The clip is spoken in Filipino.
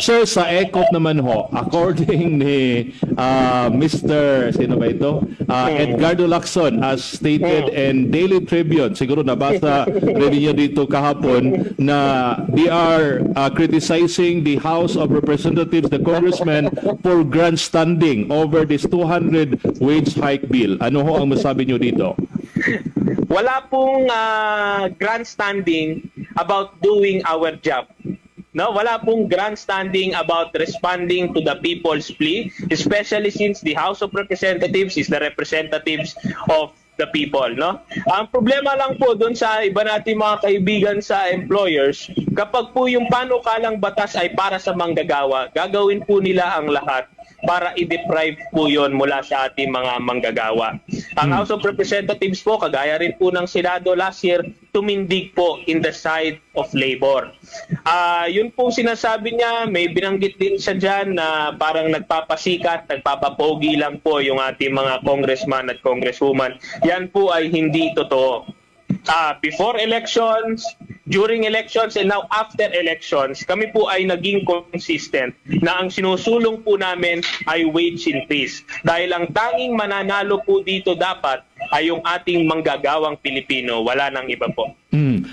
Sir, sa ECOP naman ho, according ni ah, Mr. Sino ba ito? Ah, Edgardo Lacson, as stated in Daily Tribune, siguro nabasa rin niyo dito kahapon na they are ah, criticizing the House of Representatives, the congressman, for grandstanding over this 200 wage hike bill. Ano ho ang masabi niyo dito? Wala pong ah, grandstanding about doing our job. No, wala pong grandstanding about responding to the people's plea, especially since the House of Representatives is the representatives of the people, no? Ang problema lang po doon sa iba nating mga kaibigan sa employers, kapag po yung panukalang batas ay para sa manggagawa, gagawin po nila ang lahat para i-deprive po yon mula sa ating mga manggagawa. Ang House of Representatives po, kagaya rin po ng Senado last year, tumindig po in the side of labor. Ah, yun po sinasabi niya, may binanggit din siya dyan na parang nagpapasikat, nagpapapogi lang po yung ating mga congressman at congresswoman. Yan po ay hindi totoo. Ah, before elections, during elections, and now after elections, kami po ay naging consistent na ang sinusulong po namin ay wage increase. Dahil ang tanging mananalo po dito dapat ay yung ating manggagawang Pilipino, wala nang iba po. Mm.